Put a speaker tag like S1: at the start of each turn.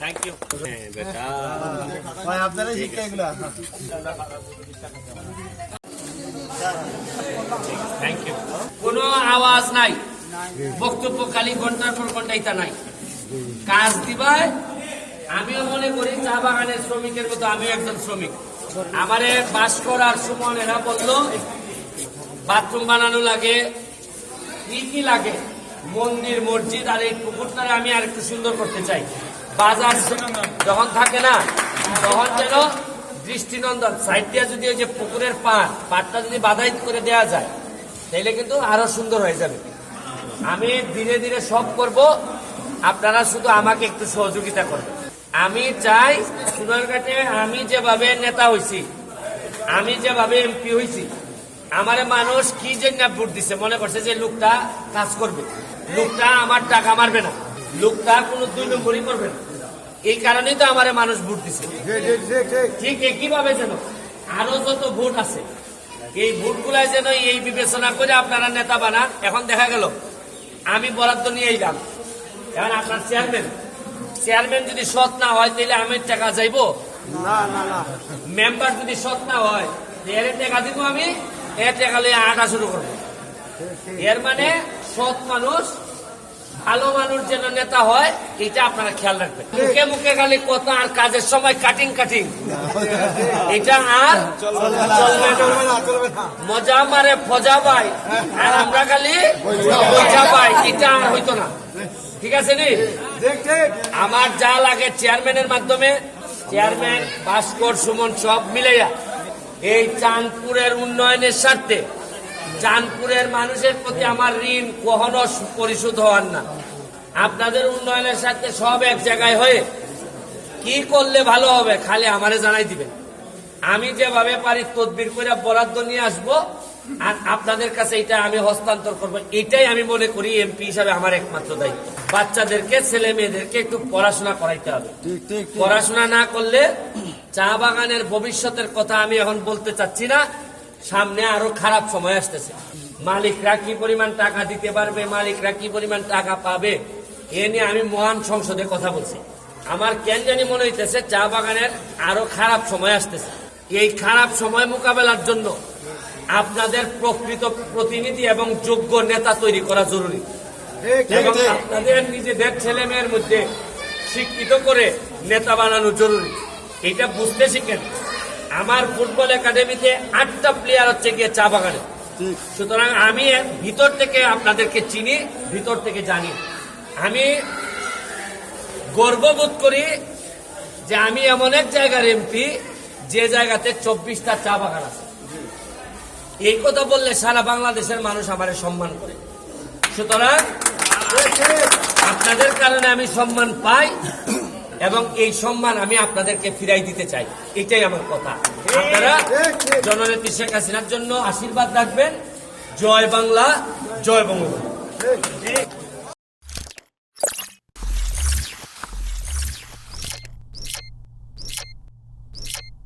S1: Thank you কোনো আওয়াজ নাই। বক্তব্য খালি ঘণ্টার পর ঘণ্টা ইতা নাই। কাজ দিবায় আমিও মনে করি চা বাগানের শ্রমিকের মতো আমিও একজন শ্রমিক। আমারে বাস করার সুমন এরা বলল, বাথরুম বানানো লাগে, কি কি লাগে? মন্দির, মসজিদ আর এই পুকুরটারে আমি আর একটু সুন্দর করতে চাই। বাজার যখন থাকে না, তখন যেন দৃষ্টিনন্দন সাইড দিয়ে যদি ওই যে পুকুরের পাড়, পাড়টা যদি বাধাই করে দেওয়া যায় তাহলে কিন্তু আরও সুন্দর হয়ে যাবে। আমি ধীরে ধীরে সব করব, আপনারা শুধু আমাকে একটু সহযোগিতা করবেন। আমি চাই সুনারঘাটে আমি যেভাবে নেতা হয়েছি আমি যেভাবে এমপি হয়েছি আমারে মানুষ কি জন্য ভোট দিছে মনে করছে যে লোকটা কাজ করবে। লোকটা আমার টাকা মারবে না। লোকটা কোনো দুই নম্বরই করবে না। এই কারণেই তো আমারে মানুষ ভোট দিছে। ঠিক একইভাবে যেন? আরও যত ভোট আছে এই ভোটগুলাই যেন এই বিবেচনা করে আপনারা নেতা বানান। এখন দেখা গেল আমি বরাদ্দ নিয়ে এলাম এখন আপনার চেয়ারম্যান চেয়ারম্যান যদি সৎ না হয় তাহলে আমি টাকা যাইবো?
S2: না না না।
S1: মেম্বার যদি সৎ না হয় এর টাকা দিব আমি এর টাকা লিয়ে আটা শুরু করব। এর মানে সৎ মানুষ ভালো মানুষ যেন নেতা হয়, এটা আপনারা খেয়াল রাখবেন। মুখে মুখে খালি কথা আর কাজের সময় কাটিং কাটিং এটা আর চলবে মজা মারে ফজা পাই আর আমরা খালি মজা পাই এটা আর হইতো না। ঠিক আছে নি? আমার যা লাগে চেয়ারম্যানের মাধ্যমে চেয়ারম্যান ভাস্কর, সুমন সব মিলাইয়া, এই চাঁদপুরের উন্নয়নের স্বার্থে চাঁদপুরের মানুষের প্রতি আমার ঋণ কখনো পরিশোধ হওয়ার না। আপনাদের উন্নয়নের সাথে সব এক জায়গায় হয়ে কি করলে ভালো হবে খালি আমারে জানাই দিবেন। আমি যেভাবে পারি তদবির করে বরাদ্দ নিয়ে আসব আর আপনাদের কাছে এটা আমি হস্তান্তর করব। এটাই আমি মনে করি এমপি হিসাবে আমার একমাত্র দায়িত্ব। বাচ্চাদেরকে ছেলে মেয়েদেরকে একটু পড়াশোনা করাইতে হবে। পড়াশোনা না করলে চা বাগানের ভবিষ্যতের কথা আমি এখন বলতে চাচ্ছি না। সামনে আরও খারাপ সময় আসতেছে। মালিকরা কি পরিমাণ টাকা দিতে পারবে? মালিকরা কি পরিমাণ টাকা পাবে? এ নিয়ে আমি মহান সংসদে কথা বলছি। আমার কেন জানি মনে হইতেছে চা বাগানের আরও খারাপ সময় আসতেছে। এই খারাপ সময় মোকাবেলার জন্য আপনাদের প্রকৃত প্রতিনিধি এবং যোগ্য নেতা তৈরি করা জরুরি। এবং আপনাদের নিজেদের ছেলে মেয়ের মধ্যে শিক্ষিত করে নেতা বানানো জরুরি। এটা বুঝতে শিখেন। আমার ফুটবল একাডেমিতে আটটা প্লেয়ার হচ্ছে গিয়ে চা বাগানে। সুতরাং আমি ভিতর থেকে আপনাদেরকে চিনি ভিতর থেকে জানি। আমি গর্ববোধ করি যে আমি এমন এক জায়গার এমপি যে জায়গাতে চব্বিশটা চা বাগান আছে। এই কথা বললে সারা বাংলাদেশের মানুষ আমার সম্মান করে। সুতরাং আপনাদের কারণে আমি সম্মান পাই। এবং এই সম্মান আমি আপনাদেরকে ফিরাই দিতে চাই। এটাই আমার কথা। আপনারা জননেত্রী শেখ হাসিনার জন্য আশীর্বাদ রাখবেন। জয় বাংলা, জয় বঙ্গবন্ধু।